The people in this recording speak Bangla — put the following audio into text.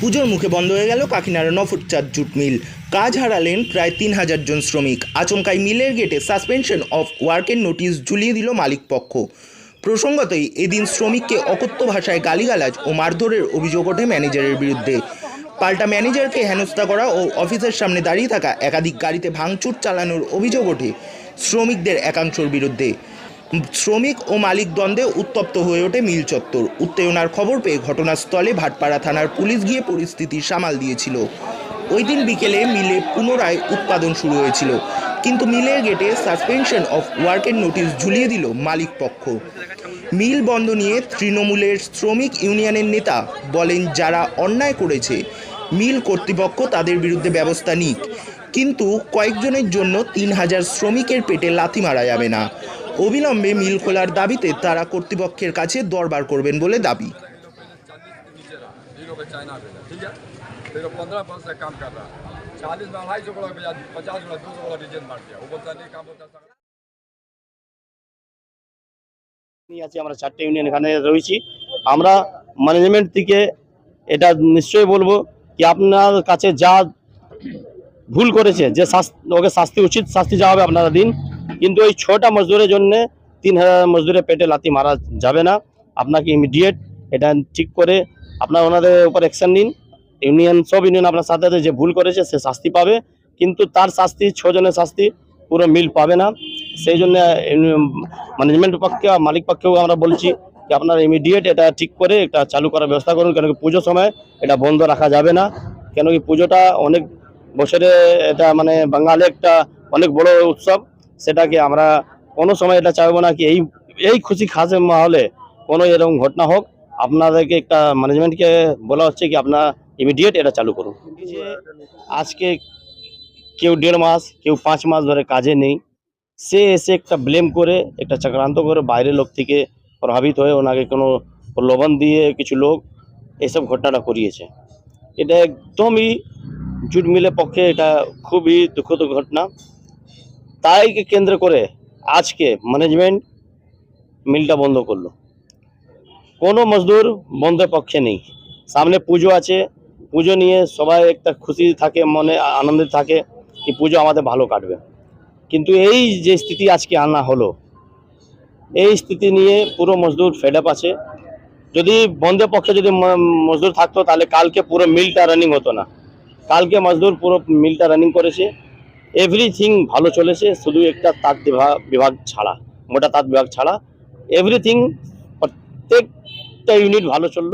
পুজোর মুখে বন্ধ হয়ে গেল কাকিনাড়া নফুটচাঁদ জুট মিল। কাজ হারালেন প্রায় তিন হাজার জন শ্রমিক। আচমকাই মিলের গেটে সাসপেনশন অফ ওয়ার্কের নোটিশ ঝুলিয়ে দিল মালিক পক্ষ। প্রসঙ্গতই এদিন শ্রমিককে অকথ্য ভাষায় গালিগালাজ ও মারধরের অভিযোগ ওঠে ম্যানেজারের বিরুদ্ধে। পাল্টা ম্যানেজারকে হেনস্থা করা ও অফিসের সামনে দাঁড়িয়ে থাকা একাধিক গাড়িতে ভাঙচুর চালানোর অভিযোগ ওঠে শ্রমিকদের একাংশর বিরুদ্ধে। শ্রমিক ও মালিক দ্বন্দ্বে উত্তপ্ত হয়ে ওঠে মিল চত্বর। উত্তেজনার খবর পেয়ে ঘটনাস্থলে ভাটপাড়া থানার পুলিশ গিয়ে পরিস্থিতি সামাল দিয়েছিল। ওই দিন বিকেলে মিলে পুনরায় উৎপাদন শুরু হয়েছিল। কিন্তু মিলের গেটে সাসপেনশন অফ ওয়ার্কের নোটিশ ঝুলিয়ে দিল মালিক পক্ষ। মিল বন্ধ নিয়ে তৃণমূলের শ্রমিক ইউনিয়নের নেতা বলেন, যারা অন্যায় করেছে, মিল কর্তৃপক্ষ তাদের বিরুদ্ধে ব্যবস্থা নিক। কিন্তু কয়েকজনের জন্য তিন হাজার শ্রমিকের পেটে লাথি মারা যাবে না। অবিলম্বে মিল খোলার দাবিতে তারা কর্তৃপক্ষের কাছে দরবার করবেন বলে দাবি। আছি, আমরা চারটে ইউনিয়ন এখানে রয়েছি। আমরা ম্যানেজমেন্ট থেকে এটা নিশ্চয়ই বলব কি আপনার কাছে যা ভুল করেছে, যে শাস্তি, ওকে শাস্তি, উচিত শাস্তি যা হবে আপনারা দিন কিন্তু ওই ছটা মজদুরের জন্য তিন হাজার মজদুরের পেটে লাথি মারা যাবে না। আপনাকে ইমিডিয়েট এটা ঠিক করে আপনার ওনাদের উপর অ্যাকশন নিন। ইউনিয়ন সব ইউনিয়ন আপনার সাথে যে ভুল করেছে সে শাস্তি পাবে। কিন্তু তার শাস্তি, ছজনের শাস্তি পুরো মিল পাবে না। সেই জন্য ম্যানেজমেন্ট পক্ষে মালিক পক্ষেও আমরা বলছি যে আপনারা ইমিডিয়েট এটা ঠিক করে এটা চালু করার ব্যবস্থা করুন। কেন কি পুজোর সময় এটা বন্ধ রাখা যাবে না। কেন কি পুজোটা অনেক বছরে এটা মানে বাঙালি একটা অনেক বড় উৎসব। সেটাকে আমরা কোনো সময় এটা চাইব না কি এই এই খুশি খাসে মাহলে কোনো এরকম ঘটনা হোক, আপনাদেরকে একটা ম্যানেজমেন্টকে বলা হচ্ছে কি আপনার ইমিডিয়েট এটা চালু করুন। আজকে কেউ দেড় মাস, কেউ পাঁচ মাস ধরে কাজে নেই, সে এসে একটা ব্লেম করে, একটা চক্রান্ত করে বাইরের লোক থেকে প্রভাবিত হয়ে ওনাকে কোনো প্রলোভন দিয়ে কিছু লোক এসব ঘটনাটা করিয়েছে। এটা একদমই জুট মিলের পক্ষে এটা খুবই দুঃখদ ঘটনা। তাইকে কেন্দ্র করে আজকে ম্যানেজমেন্ট মিলটা বন্ধ করল। কোনো মজদুর বন্ধের পক্ষে নেই। সামনে পুজো আছে। পুজো নিয়ে সবাই একটা খুশি থাকে, মনে আনন্দে থাকে কি পুজো আমাদের ভালো কাটবে। কিন্তু এই যে স্থিতি আজকে আনা হলো, এই স্থিতি নিয়ে পুরো মজদুর ফেড আপ আছে। যদি বন্ধের পক্ষে যদি মজদুর থাকতো তাহলে কালকে পুরো মিলটা রানিং হতো না। কালকে মজদুর পুরো মিলটা রানিং করেছে। এভরিথিং ভালো চলেছে, শুধু একটা তাঁত বিভাগ বিভাগ ছাড়া, মোটা তাঁত বিভাগ ছাড়া এভরিথিং প্রত্যেকটা ইউনিট ভালো চলল।